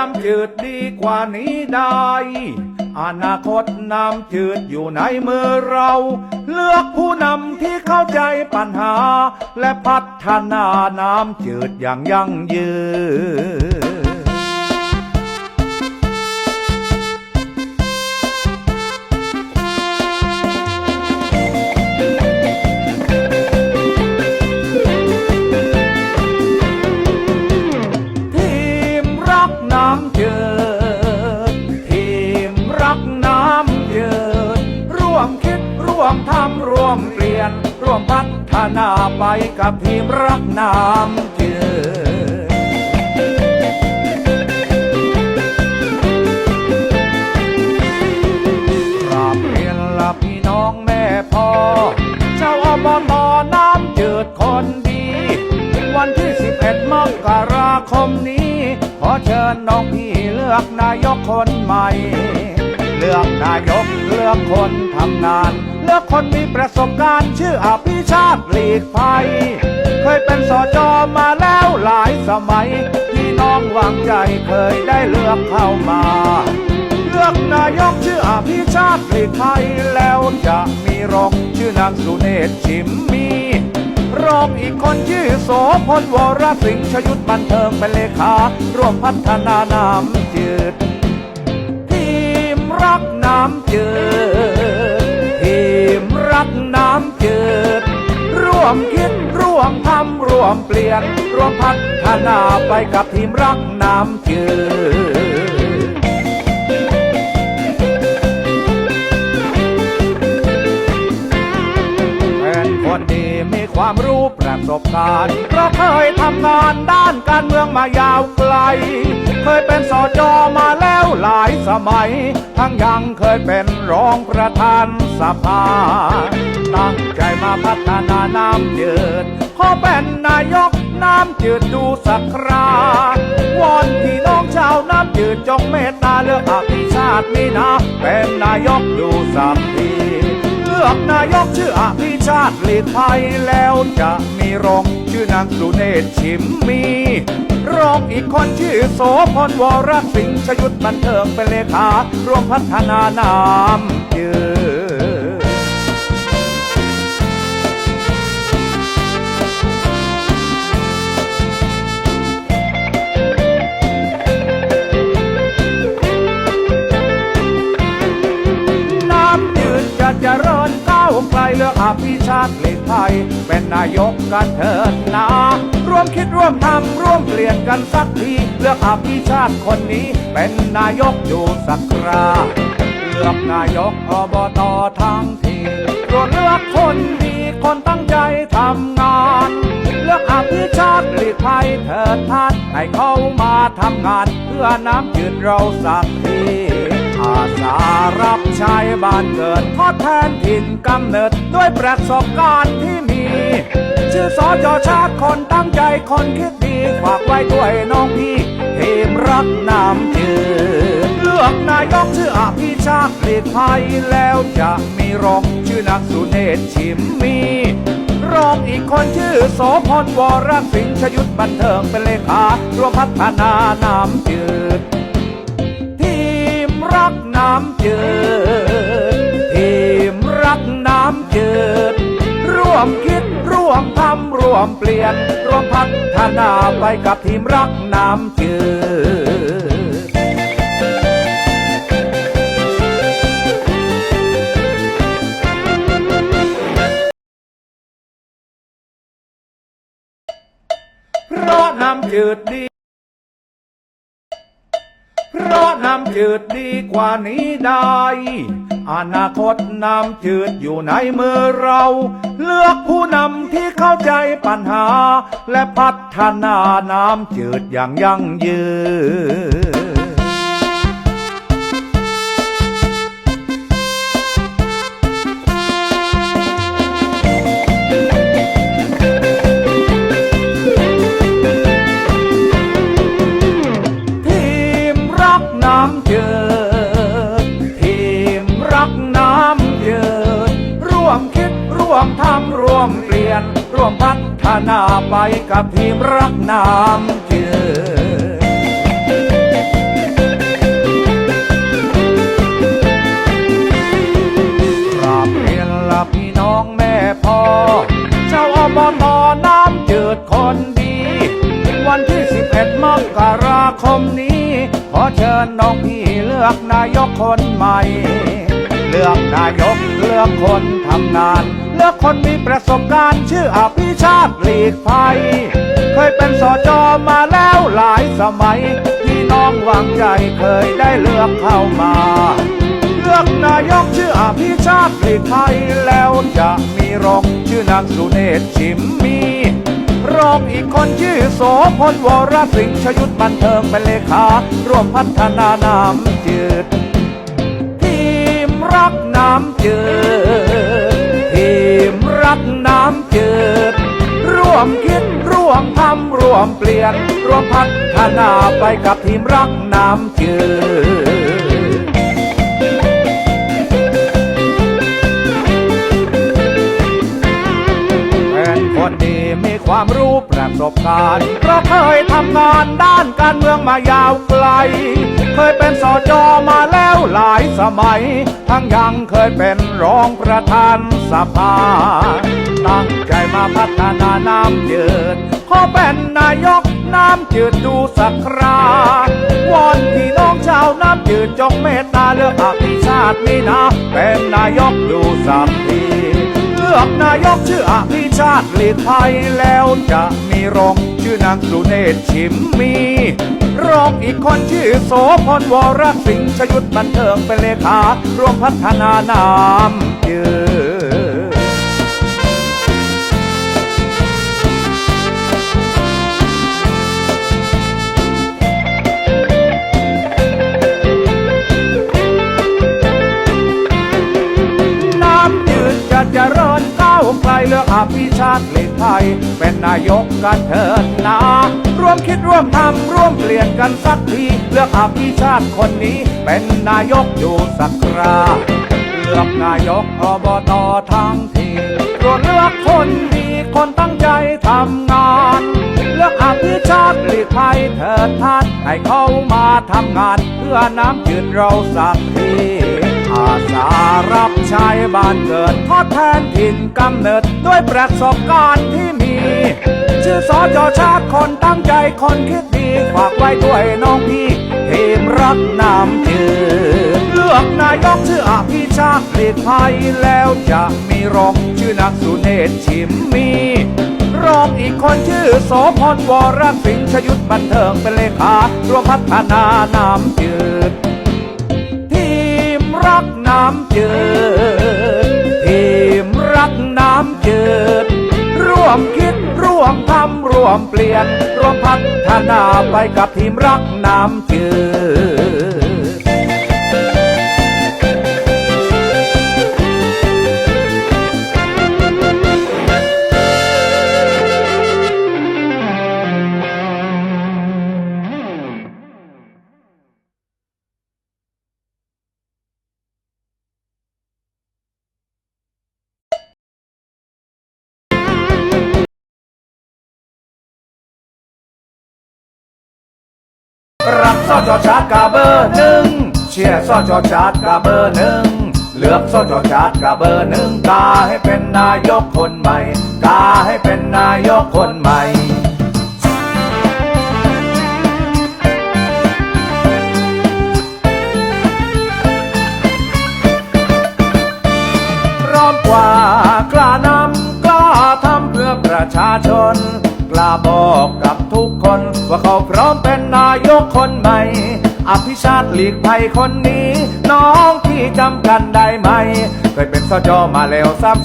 น้ำจืดดีกว่านี้ได้ อนาคตน้ำจืดอยู่ในมือเรา เลือกผู้นำที่เข้าใจปัญหา และพัฒนาน้ำจืดอย่างยั่งยืน พัฒนาไปกับทีมรักน้ำจืดกราบเรียนละพี่น้องแม่พ่อ เจ้าอบตน้ำจืดคนดี วันที่ 11 มกราคมนี้ ขอเชิญน้องพี่เลือกนายกคนใหม่ ลือกนายกเลือกคนทำงาน เลือกคนมีประสบการณ์ชื่ออภิชาติหลีกภัย เคยเป็นสจมาแล้วหลายสมัยพี่น้องวางใจเคยได้เลือกเข้ามา เลือกนายกชื่ออภิชาติหลีกภัยแล้วจะมีรองชื่อนางสุเนศชิมมีรองอีกคนชื่อโสพลวรสิงห์ชยุทธบันเทิงเป็นเลขาร่วมพัฒนาน้ำจืด รักน้ำเจิดทีมรักน้ำเจิดร่วมคิดร่วมทำร่วมเปลี่ยนร่วมพัฒนาไปกับทีมรักน้ำเจิด ประสบการณ์เพราะเคยทำงานด้านการเมืองมายาวไกล เคยเป็นสจมาแล้วหลายสมัย ทั้งยังเคยเป็นรองประธานสภา ตั้งใจมาพัฒนาน้ำจืดขอเป็นนายกน้ำจืดดูสักคราวอนพี่น้องชาวน้ำจืดจงเมตตาเลือกอภิชาตินี่นะ เป็นนายกดูสักทีเลือกนายกชื่ออภิชาติ หลีกภัยแล้วจะมีรองชื่อนางสุเนศชิมมี รองอีกคนชื่อโสพลวรสิงห์ชยุทธบันเทิงเป็นเลขา ร่วมพัฒนาน้ำยืน ไกลเลือกอภิชาติหลีกภัยเป็นนายกกันเถิดนะร่วมคิดร่วมทำร่วมเปลี่ยนกันสักที เลือกอภิชาติคนนี้ เป็นนายกอยู่สักคราเลือกนายกอบตทั้งทีโปรดเลือกคนดีคนตั้งใจทำงาน เลือกอภิชาติหลีกภัยเถิดท่านให้เขามาทำงาน เพื่อน้ำจืดเราสักที อาสารับใช้บ้านเกิดทดแทนถิ่นกำเนิดด้วยประสบการณ์ที่มี ชื่อสอจอชาติคนตั้งใจคนคิดดีฝากไว้ด้วยน้องพี่ทีมรักน้ำจืดเลือกนายกชื่ออภิชาติลีกภัยแล้วจะมีรองชื่อนางสุเนศชิมมี รองอีกคนชื่อโสพลวรสิงห์ชยุทธบันเทิงเป็นเลขารวมพัฒนาน้ำจืด น้ำจืดทีมรักน้ำจืดร่วมคิดร่วมทำร่วมเปลี่ยน ร่วมพัฒนาไปกับทีมรักน้ำจืดเพราะน้ำจืดดี เพราะน้ำจืดดีกว่านี้ได้ อนาคตน้ำจืดอยู่ในมือเรา เลือกผู้นำที่เข้าใจปัญหา และพัฒนาน้ำจืดอย่างยั่งยืน พัฒนาไปกับทีมรักน้ำจืดกราบเรียนลับพี่น้องแม่พ่อ เจ้าอบตน้ำจืดคนดี วันที่ 11 มกราคมนี้ ขอเชิญน้องพี่เลือกนายกคนใหม่ ลือกนายกเลือกคนทำงาน เลือกคนมีประสบการณ์ชื่ออภิชาติหลีกภัย เคยเป็นสจมาแล้วหลายสมัยพี่น้องวางใจเคยได้เลือกเข้ามา เลือกนายกชื่ออภิชาติหลีกภัยแล้วจะมีรองชื่อนางสุเนศชิมมีรองอีกคนชื่อโสพลวรสิงห์ชยุทธบันเทิงเป็นเลขา ร่วมพัฒนาน้ำจืด น้ำจืดทีมรักน้ำเจิด ร่วมคิดร่วมทำร่วมเปลี่ยน ร่วมพัฒนาไปกับทีมรักน้ำเจิด ความรู้ประสบการณ์เพราะเคยทำงานด้านการเมืองมายาวไกล เคยเป็นสจมาแล้วหลายสมัย ทั้งยังเคยเป็นรองประธานสภา ตั้งใจมาพัฒนาน้ำจืดขอเป็นนายกน้ำจืดดูสักคราวอนพี่น้องชาวน้ำจืดจงเมตตาเลือกอภิชาตินี่นะ เป็นนายกดูสักที ลือกนายกชื่ออภิชาติลีกภัยแล้วจะมีรองชื่อนางสุเนศชิมมี รองอีกคนชื่อโสพลวรสิงห์ชยุทธบันเทิงเป็นเลขาร่วมพัฒนาน้ำยืน เลือกอภิชาติหลีกภัยเป็นนายกกันเถิดนาร่วมคิดร่วมทำร่วมเปลี่ยนกันสักที เลือกอภิชาติคนนี้ เป็นนายกอยู่สักคราเลือกนายกอบตทั้งทีตรวจเลือกคนดีคนตั้งใจทำงาน เลือกอภิชาติหลีกภัยเถิดท่านให้เขามาทำงาน เพื่อน้ำจืดเราสักทีอาสารั บใช้บ้านเกิดทอดแทนถิ่นกำเนิดด้วยประสบการณ์ที่มี ชื่อสอจอชาติคนตั้งใจคนคิดดี ฝากไว้ด้วยน้องพี่ทีมรักน้ำจืดเลือกนายกชื่ออภิชาติหลีกภัยแล้วจะมีรองชื่อนางสุเนศชิมมีรองอีกคนชื่อโสพลวรสิงชยุทธบันเทิงเป็นเลขารวมพัฒนาน้ำจืด ทีมรักน้ำจืด กน้ำจืด ร่วมคิดร่วมทำร่วมเปลี่ยน ร่วมพัฒนาไปกับทีมรักน้ำจืด รักสจชาติกาเบอร์หนึ่งเชียร์สจชาติกาเบอร์หนึ่งเลือกสจอชาติกาเบอร์หนึ่งกาให้เป็นนายกคนใหม่กาให้เป็นนายกคนใหม่ร้อมกว่ากล้านำกล้าทำเพื่อประชาชน กล้าบอกกับทุกคนว่าเขาพร้อมเป คนใหม่ อภิชาติหลีกภัยคนนี้ น้องที่จำกันได้ไหม เคยเป็นสจมาแล้วซ้ำ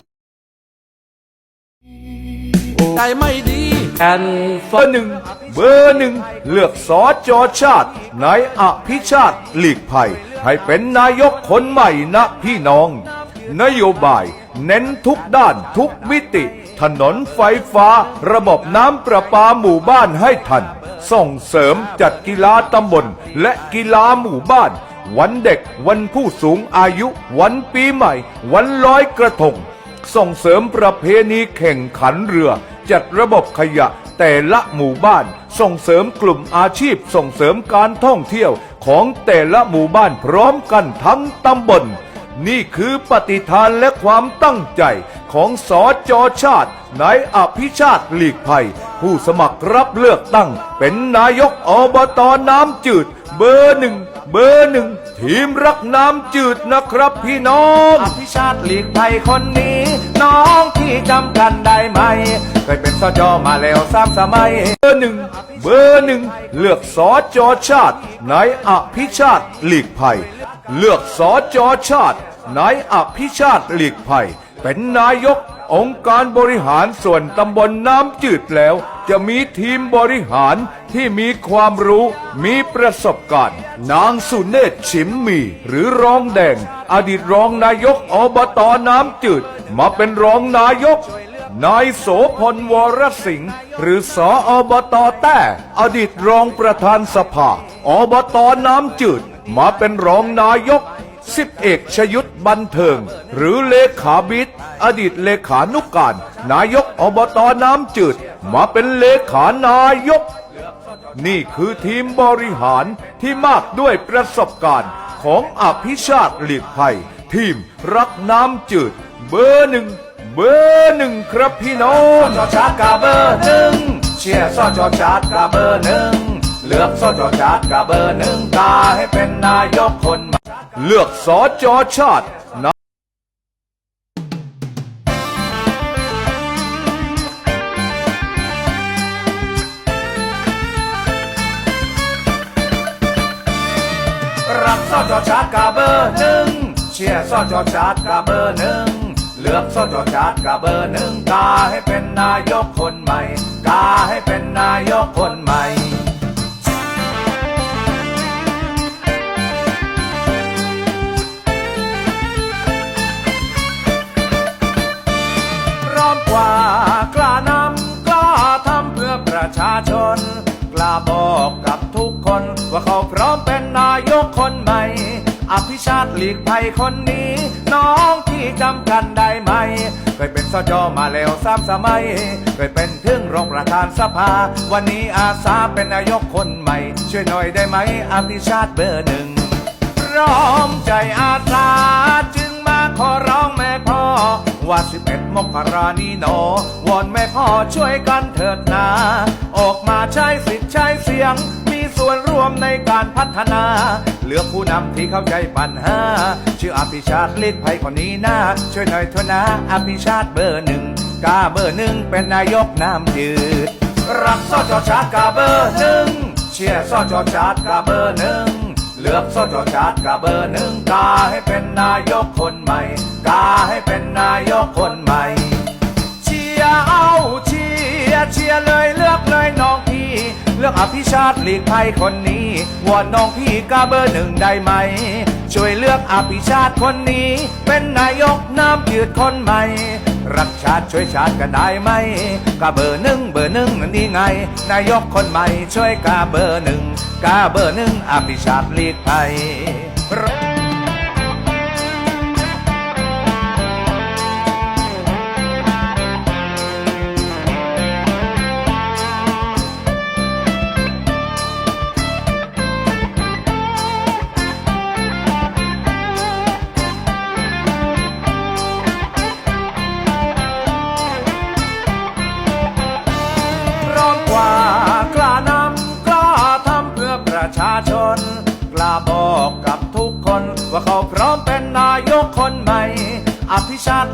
ใจไม่ดีแอนเบอร์หนึ่งเบอร์หนึ่งเลือกสอจอชาตินายอภิชาติหลีกภัย ให้เป็นนายกคนใหม่นะพี่น้อง นโยบาย เน้นทุกด้านทุกมิติ ถนนไฟฟ้า ระบบน้ำประปาหมู่บ้านให้ทัน ส่งเสริมจัดกีฬาตำบลและกีฬาหมู่บ้าน วันเด็กวันผู้สูงอายุ วันปีใหม่ วันลอยกระทง ส่งเสริมประเพณีแข่งขันเรือ จัดระบบขยะแต่ละหมู่บ้าน ส่งเสริมกลุ่มอาชีพส่งเสริมการท่องเที่ยวของแต่ละหมู่บ้านพร้อมกันทั้งตำบล นี่คือปฏิฐานและความตั้งใจของสอจอชาตินายอภิชาติหลีกภัย ผู้สมัครรับเลือกตั้ง เป็นนายกอบตน้ำจืด เบอร์หนึ่งเบอร์หนึ่งทีมรักน้ำจืดนะครับพี่น้อง อภิชาติหลีกภัยคนนี้ น้องที่จำกันได้ไหม เคยเป็นสจมาแล้วสามสมัย เบอร์หนึ่งเบอร์หนึ่งเลือกสอจอชาตินายอภิชาติหลีกภัย เลือกสอจอชาตินายอภิชาติหลีกภัย เป็นนายกองค์การบริหารส่วนตำบลน้ำจืดแล้ว จะมีทีมบริหารที่มีความรู้มีประสบการณ์ นางสุเนศชิมมี หรือรองแดง อดีตรองนายกอบตน้ำจืด มาเป็นรองนายก นายโสพลวรสิงห์หรือสออบตแต้อดีตรองประธานสภา อบตน้ำจืด มาเป็นรองนายก สิบเอกชยุทธบันเทิง หรือเลขาบิดอดีตเลขานุกการ นายกอบตน้ำจืด มาเป็นเลขานายก นี่คือทีมบริหารที่มากด้วยประสบการณ์ของอภิชาติหลีกภัย ทีมรักน้ำจืด เบอร์หนึ่งเบอร์หนึ่งครับพี่น้องสจชากาเบอร์หนึ่งเชียร์สจชาติกาเบอร์หนึ่ง เลือกสจชาติกาเบอร์หนึ่งกาให้เป็นนายกคนใหม่เลือกสจชาตินะรักสจชาติกาเบอร์หนึ่งเชียร์สจชาติกาเบอร์หนึ่งเลือกสจชาติกาเบอร์หนึ่งกาให้เป็นนายกคนใหม่กาให้เป็นนายกคนใหม่ อภิชาติหลีกภัยคนนี้ น้องที่จำกันได้ไหม เคยเป็นสจมาแล้วสามสมัย เคยเป็นถึงรองประธานสภา วันนี้อาสาเป็นนายกคนใหม่ ช่วยหน่อยได้ไหมอภิชาติเบอร์หนึ่งพร้อมใจอาสาจึงมาขอร้องแม่พ่อ ว่าสิบเอ็ดมกรานี้หนอวอนแม่พ่อช่วยกันเถิดนา ออกมาใช้สิทธิ์ใช้เสียง ส่วนร่วมในการพัฒนา เหลือกผู้นำที่เข้าใจปัญหา ชื่ออภิชาติลิกภัยคนนี้นะช่วยหน่อยเถอะนะอภิชาติเบอร์หนึ่งกาเบอร์หนึ่งเป็นนายกน้ำจืด รักสจอชาติกาเบอร์หนึ่งเชียร์สจชาติกาเบอร์หนึ่งเลือกสจอชาติกาเบอร์หนึ่งกาให้เป็นนายกคนใหม่กาให้เป็นนายกคนใหม่ เชียร์เอาเชียร์เชียร์เลยเลือกเลยน้อง เลือกอภิชาติหลีกภัยคนนี้วอนน้องพี่กาเบอร์หนึ่งได้ไหม ช่วยเลือกอภิชาติคนนี้ เป็นนายกน้ำจืดคนใหม่ รักชาติช่วยชาติกันได้ไหมกาเบอร์หนึ่งเบอร์หนึ่งนี่ไง นายกคนใหม่ช่วยกาเบอร์หนึ่งกาเบอร์หนึ่งอภิชาติหลีกภัย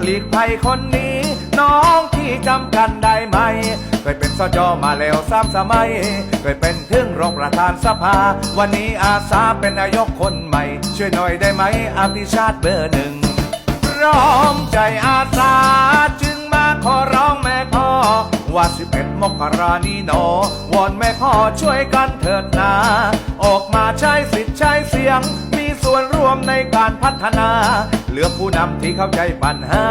หลีกภัยคนนี้ น้องที่จำกันได้ไหม เคยเป็นสจมาแล้วสามสมัย เคยเป็นถึงรองประธานสภา วันนี้อาสาเป็นนายกคนใหม่ ช่วยหน่อยได้ไหมอภิชาติเบอร์หนึ่งพร้อมใจอาสาจึงมาขอร้องแม่พ่อ ว่าสิบเอ็ดมกรานี้หนอวอนแม่พ่อช่วยกันเถิดนา ออกมาใช้สิทธิ์ใช้เสียง ส่วนร่วมในการพัฒนา เหลือกผู้นำที่เข้าใจปัญหา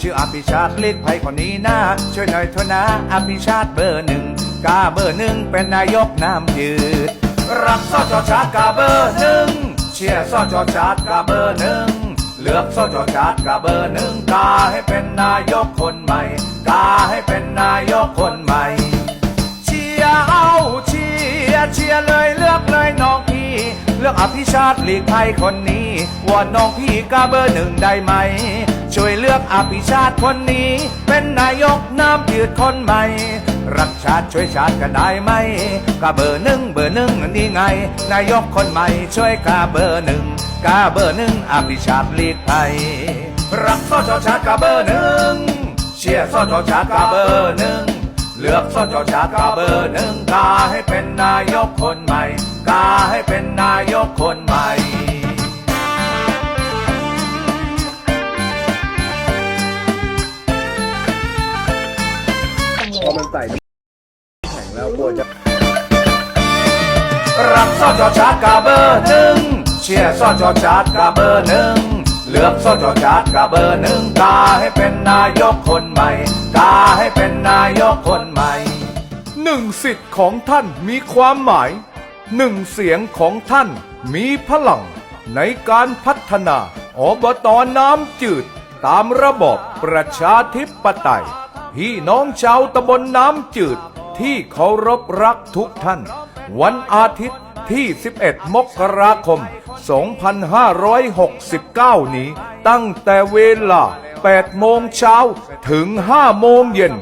ชื่ออภิชาติล็กภัยคนนี้นะช่วยหน่อยเถอะนะอภิชาติเบอร์หนึ่งกาเบอร์หนึ่งเป็นนายกน้ำยืด รักสจชาติกาเบอร์หนึ่งเชียร์สจชาติกาเบอร์หนึ่งเลือกสจชาติกาเบอร์หนึ่งกาให้เป็นนายกคนใหม่กาให้เป็นนายกคนใหม่ เชียร์เอาเชียร์เชียร์เลยเลือกเลยน้อง ลือกอภิชาติหลีกภัยคนนี้วอนน้องพี่กาเบอร์หนึ่งได้ไหม ช่วยเลือกอภิชาติคนนี้ เป็นนายกน้ำจืดคนใหม่ รักชาติช่วยชาติกันได้ไหมกาเบอร์หนึ่งเบอร์หนึ่งนี่ไง นายกคนใหม่ช่วยกาเบอร์หนึ่งกาเบอร์หนึ่งอภิชาติหลีกภัยรักสจชาติกาเบอร์หนึ่งเชียร์สจชาติกาเบอร์หนึ่ง ลือกสจอชากาเบอร์หนึ่งกาให้เป็นนายกคนใหม่ กาให้เป็นนายกคนใหม่พอมันใส่น้ำแข็งแล้วกลัวจะรักสจชากาเบอร์หนึ่งเชียร์สจอชากาเบอร์หนึ่ง ลือกสจาติกาเบอร์หนึ่งกาให้เป็นนายกคนใหม่กาให้เป็นนายกคนใหม่หนึ่งสิทธิ์ของท่านมีความหมายหนึ่งเสียงของท่านมีพลัง ในการพัฒนาอบตอน้ำจืด ตามระบอบประชาธิปไตย พี่น้องชาวตำบลน้ำจืดที่เคารพรักทุกท่าน วันอาทิตย์ที่ 11 มกราคม 2569 นี้ ตั้งแต่เวลา 8 โมงเช้าถึง 5 โมงเย็น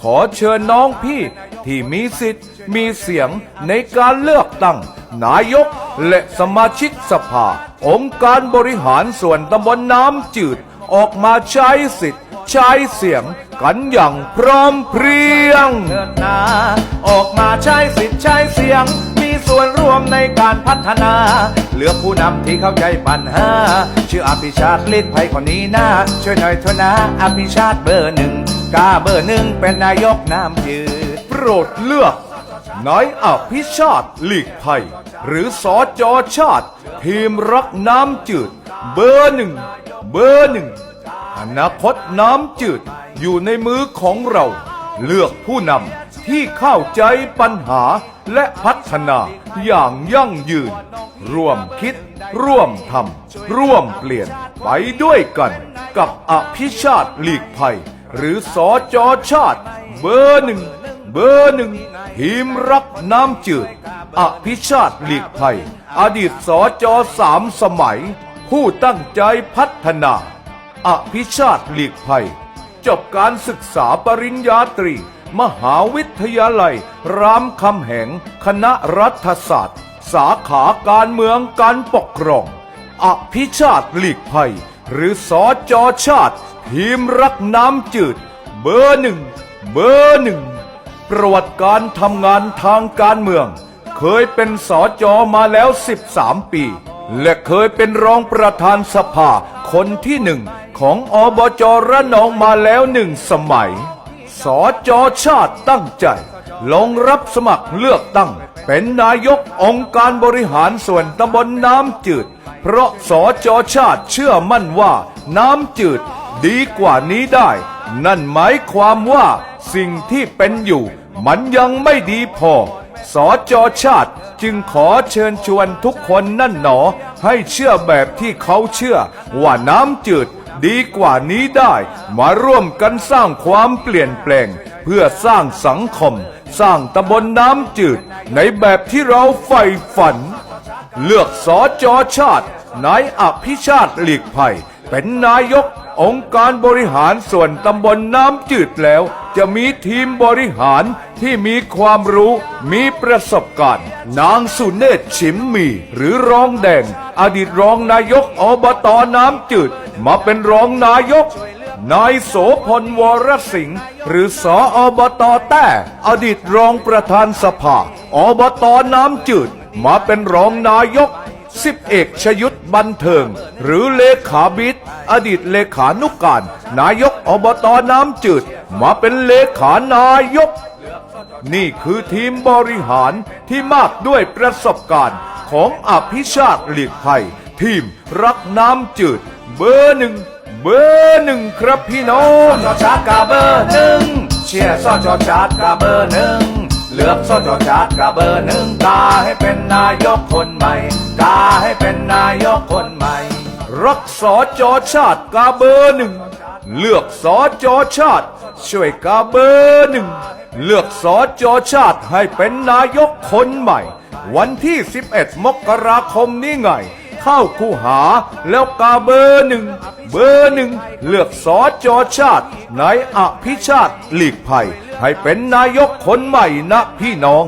ขอเชิญน้องพี่ที่มีสิทธิ์มีเสียงในการเลือกตั้ง นายกและสมาชิกสภา องค์การบริหารส่วนตำบลน้ำจืด ออกมาใช้สิทธิ์ใช้เสียงกันอย่างพร้อมเพรียงเถิดนาออกมาใช้สิทธิ์ใช้เสียง ส่วนร่วมในการพัฒนาเลือกผู้นำที่เข้าใจปัญหา ชื่ออภิชาติลิศภัยคนนี้นะช่วยหน่อยเถอะนะอภิชาติเบอร์หนึ่งกาเบอร์หนึ่งเป็นนายกน้ำจืดโปรดเลือกนายอภิชาติลีกภัย หรือสอจอชาติ ทีมรักน้ำจืด เบอร์หนึ่งเบอร์หนึ่งอนาคตน้ำจืดอยู่ในมือของเรา เลือกผู้นำ ที่เข้าใจปัญหาและพัฒนาอย่างยั่งยืน ร่วมคิด ร่วมทำร่วมเปลี่ยนไปด้วยกันกับอภิชาติหลีกภัย หรือสอจอชาติ เบอร์หนึ่งเบอร์หนึ่งทีมรักน้ำจืด อภิชาติหลีกภัย อดีตสอจอสามสมัย ผู้ตั้งใจพัฒนา อภิชาติหลีกภัย จบการศึกษาปริญญาตรี มหาวิทยาลัย รามคำแหง คณะรัฐศาสตร์ สาขาการเมืองการปกครอง อภิชาติหลีกภัย หรือสอจอชาติ ทีมรักน้ำจืด เบอร์หนึ่ง เบอร์หนึ่ง ประวัติการทำงานทางการเมือง เคยเป็นสอจอมาแล้ว 13 ปี และเคยเป็นรองประธานสภาคนที่หนึ่งของอบจระนองมาแล้วหนึ่งสมัย สอจอชาติตั้งใจ ลงรับสมัครเลือกตั้ง เป็นนายกองค์การบริหารส่วนตำบลน้ำจืด เพราะสอจอชาติเชื่อมั่นว่าน้ำจืดดีกว่านี้ได้ นั่นหมายความว่าสิ่งที่เป็นอยู่ มันยังไม่ดีพอ สอจอชาติจึงขอเชิญชวนทุกคนนั่นหนอ ให้เชื่อแบบที่เขาเชื่อว่าน้ำจืด ดีกว่านี้ได้ มาร่วมกันสร้างความเปลี่ยนแปลง เพื่อสร้างสังคม สร้างตำบลน้ำจืด ในแบบที่เราใฝ่ฝัน เลือกสอจอชาตินายอภิชาติหลีกภัย เป็นนายกองค์การบริหารส่วนตำบลน้ำจืดแล้ว จะมีทีมบริหารที่มีความรู้มีประสบการณ์ นางสุเนศชิมมี หรือรองแดง อดีตรองนายกอบตน้ำจืด มาเป็นรองนายก นายโสพลวรสิงห์หรือสออบตแต้อดีตรองประธานสภา อบตน้ำจืด มาเป็นรองนายก สิบเอกชยุทธบันเทิง หรือเลขาบิดอดีตเลขานุกการ นายกอบตน้ำจืด มาเป็นเลขานายก นี่คือทีมบริหารที่มากด้วยประสบการณ์ของอภิชาติหลีกภัย ทีมรักน้ำจืด เบอร์หนึ่งเบอร์หนึ่งครับพี่น้องสจชากาเบอร์หนึ่งเชียร์สจชาติกาเบอร์หนึ่ง ลือกสจชาติกาเบอร์หนึ่งกาให้เป็นนายกคนใหม่กาให้เป็นนายกคนใหม่ รักสจชาติกาเบอร์หนึ่งเลือกสจอชาติ ช่วยกาเบอร์หนึ่งเลือกสจอชาติให้เป็นนายกคนใหม่ วันที่ 11 มกราคมนี้ไง เข้าคูหา แล้วกาเบอร์หนึ่งเบอร์หนึ่งเลือกสอจอชาตินายอภิชาติหลีกภัย ให้เป็นนายกคนใหม่นะพี่น้อง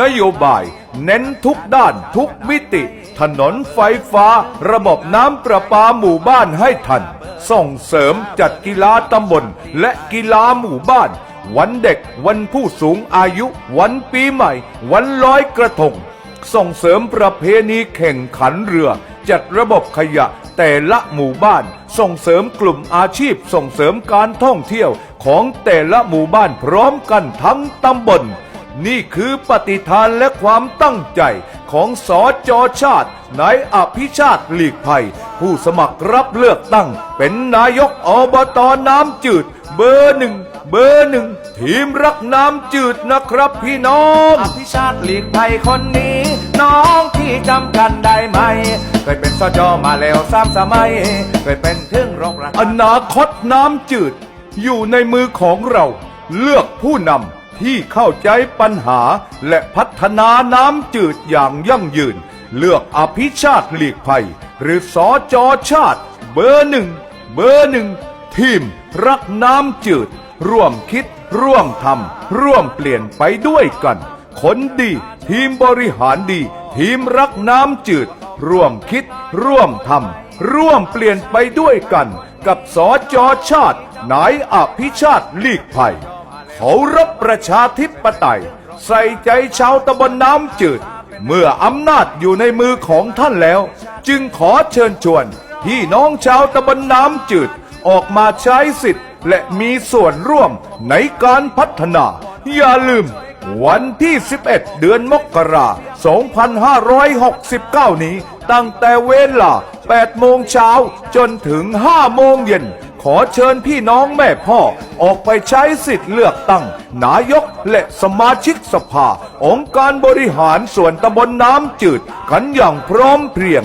นโยบายเน้นทุกด้านทุกมิติ ถนนไฟฟ้า ระบบน้ำประปาหมู่บ้านให้ทัน ส่งเสริมจัดกีฬาตำบลและกีฬาหมู่บ้าน วันเด็กวันผู้สูงอายุ วันปีใหม่ วันลอยกระทง ส่งเสริมประเพณีแข่งขันเรือ จัดระบบขยะแต่ละหมู่บ้าน ส่งเสริมกลุ่มอาชีพ ส่งเสริมการท่องเที่ยวของแต่ละหมู่บ้านพร้อมกันทั้งตำบล นี่คือปฏิทานและความตั้งใจของสอจอชาตินายอภิชาติหลีกภัย ผู้สมัครรับเลือกตั้ง เป็นนายกอบตน้ำจืดเบอร์หนึ่ง เบอร์หนึ่งทีมรักน้ำจืดนะครับพี่น้องอภิชาติหลีกภัยคนนี้ น้องที่จำกันได้ไหม เคยเป็นสจมาแล้วสามสมัย เคยเป็นถึงรองประธาอนนาคตน้ำจืด อยู่ในมือของเรา เลือกผู้นำที่เข้าใจปัญหา และพัฒนาน้ำจืดอย่างยั่งยืน เลือกอภิชาติหลีกภัย หรือสอจอชาติ เบอร์หนึ่งเบอร์หนึ่งทีมรักน้ำจืด ร่วมคิด ร่วมทำร่วมเปลี่ยนไปด้วยกัน คนดี ทีมบริหารดี ทีมรักน้ำจืด ร่วมคิด ร่วมทำร่วมเปลี่ยนไปด้วยกัน กับสอจอชาตินายอภิชาติลีกภัยเขารับประชาธิปไตย ใส่ใจชาวตะบนน้ำจืด เมื่ออำนาจอยู่ในมือของท่านแล้ว จึงขอเชิญชวนพี่น้องชาวตะบนน้ำจืดออกมาใช้สิทธิ์ และมีส่วนร่วมในการพัฒนา อย่าลืม วันที่ 11 เดือนมกรา2569 นี้ ตั้งแต่เวลา 8 โมงเช้าจนถึง 5 โมงเย็น ขอเชิญพี่น้องแม่พ่อ ออกไปใช้สิทธิ์เลือกตั้ง นายกและสมาชิกสภา องค์การบริหารส่วนตำบลน้ำจืด กันอย่างพร้อมเพรียง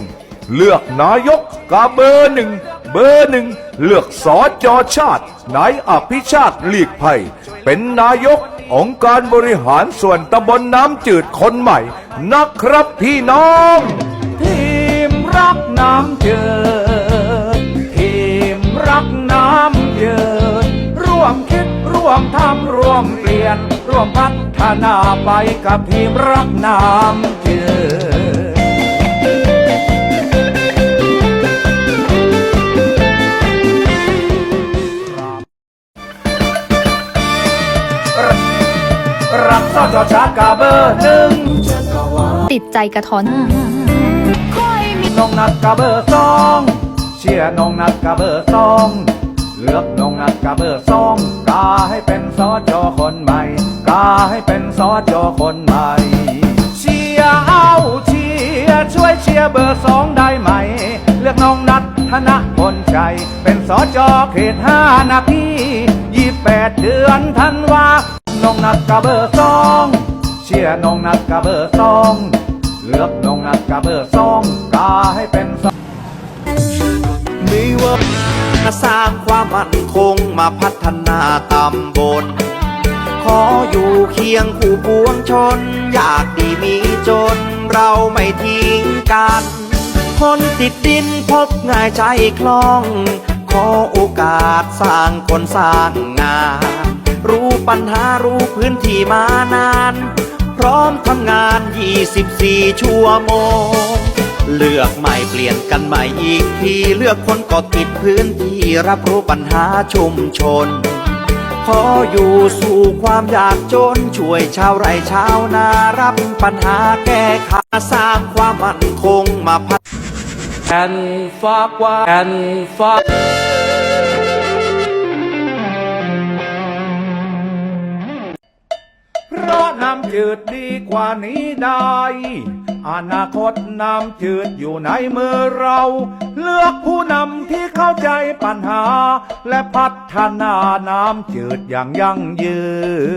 เลือกนายกกาเบอร์หนึ่ง เบอร์หนึ่ง เลือกสอจอชาตินายอภิชาติหลีกภัย เป็นนายกองค์การบริหารส่วนตำบลน้ำจืดคนใหม่นะครับพี่น้อง ทีมรักน้ำจืด ทีมรักน้ำจืด ร่วมคิดร่วมทำร่วมเปลี่ยน ร่วมพัฒนาไปกับทีมรักน้ำจืด รักสจชาติกาเบอร์หนึ่งติดใจกระท้อน น้องนัดกาเบอร์สองเชียร์น้องนัดกาเบอร์สองเลือกน้องนัดกาเบอร์สองกาให้เป็นสอจอคนใหม่กาให้เป็นสอจอคนใหม่เชียร์เอาเชียร์ช่วยเชียร์เบอร์สองได้ไหม เลือกน้องนัดธนพลใจ เป็นสอจอเขตห้านาทียี่แปดเดือนธันวา น้องนัดกาเบอร์สองเชียร์น้องนัดกาเบอร์สองเลือกน้องนัดกาเบอร์สองกาให้เป็นสมีว่ามาสร้างความมั่นคงมาพัฒนาตำบล ขออยู่เคียงคู่ปวงชน อยากดีมีจนเราไม่ทิ้งกัน คนติดดินพบง่ายใจคล่อง ขอโอกาสสร้างคนสร้างงาน รู้ปัญหารู้พื้นที่มานาน พร้อมทำงาน 24 ชั่วโมง เลือกใหม่เปลี่ยนกันใหม่อีกที เลือกคนก็ติดพื้นที่รับรู้ปัญหาชุมชน ขออยู่สู่ความยากจน ช่วยชาวไร่ชาวนารับปัญหาแก้ไขสร้างความมั่นคงมาพัฒแอนฝากว่าแอนฝา เพราะน้ำจืดดีกว่านี้ได้ อนาคตน้ำจืดอยู่ในมือเรา เลือกผู้นำที่เข้าใจปัญหา และพัฒนาน้ำจืดอย่างยั่งยืน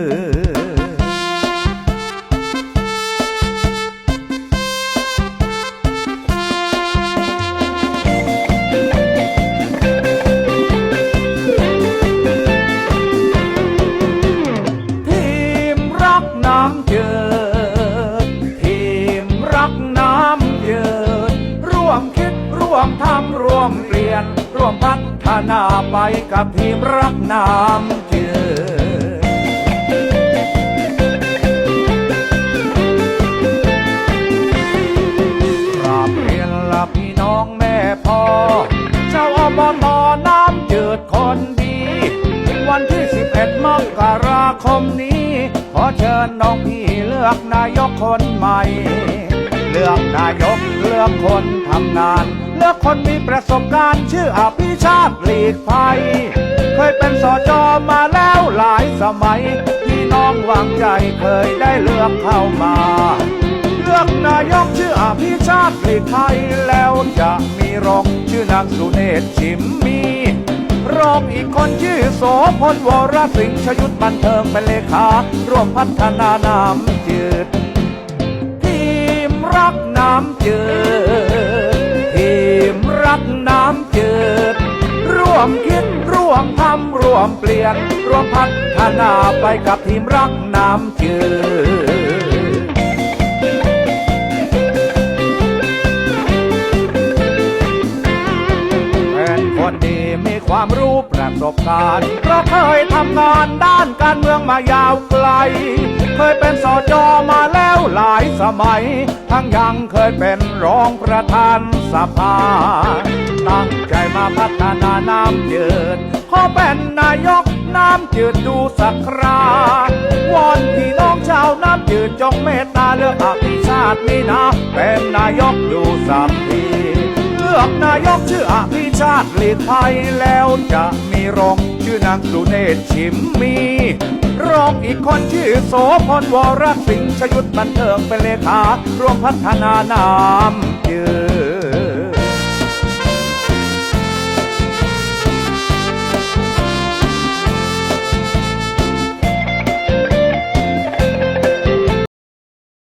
ลือกคนทำงาน เลือกคนมีประสบการณ์ชื่ออภิชาติหลีกภัย เคยเป็นสจมาแล้วหลายสมัยพี่น้องวางใจเคยได้เลือกเข้ามา เลือกนายกชื่ออภิชาติหลีกภัยแล้วจะมีรองชื่อนางสุเนศชิมมีรองอีกคนชื่อโสพลวรสิงห์ชยุทธบันเทิงเป็นเลขาร่วมพัฒนาน้ำจืด รักน้ำเจืดทีมรักน้ำเจืดร่วมคิดร่วมทำร่วมเปลี่ยนร่วมพัฒนาไปกับทีมรักน้ำจืดเป็นคนดี ความรู้ประสบการณ์เพราะเคยทำงานด้านการเมืองมายาวไกล เคยเป็นสจมาแล้วหลายสมัย ทั้งยังเคยเป็นรองประธานสภา ตั้งใจมาพัฒนาน้ำจืดขอเป็นนายกน้ำจืดดูสักคราวอนพี่น้องชาวน้ำจืดจงเมตตาเลือกอภิชาตินี่นะ เป็นนายกดูสักที ลือกนายกชื่ออภิชาติหลีกภัยแล้วจะมีรองชื่อนางสุเนศชิมมี รองอีกคนชื่อโสพลวรสิงห์ชยุทธบันเทิงเป็นเลขาร่วมพัฒนาน้ำยืน